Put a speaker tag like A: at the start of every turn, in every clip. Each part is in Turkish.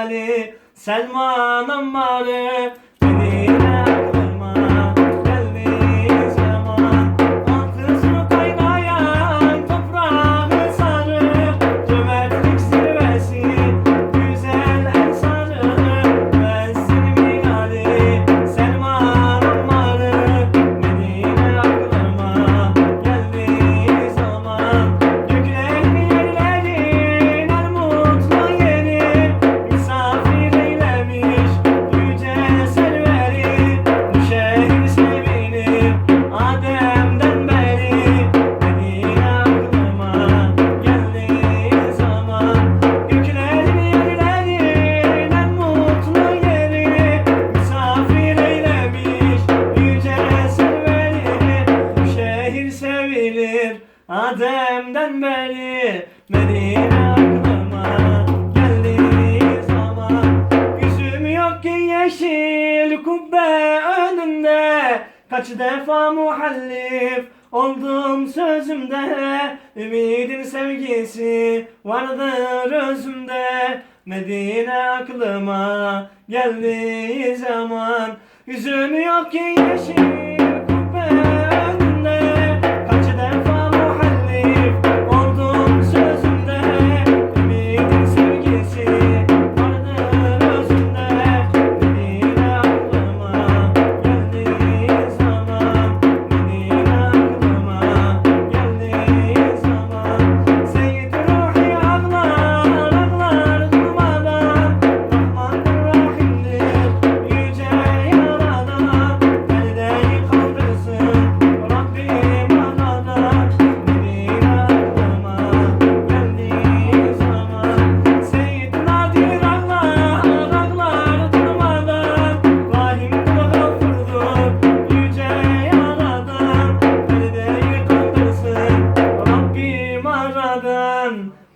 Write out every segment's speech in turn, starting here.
A: Ali Selman Ammar'ı Küçüklüğümden beri Medine aklıma geldiği zaman Yüzüm yok ki yeşil kubbe önünde Kaç defa muhallif oldum sözümde Ümidin sevgisi vardır özümde Medine aklıma geldiği zaman Yüzüm yok ki yeşil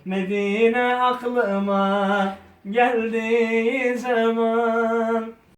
A: Medine aklıma geldiği zaman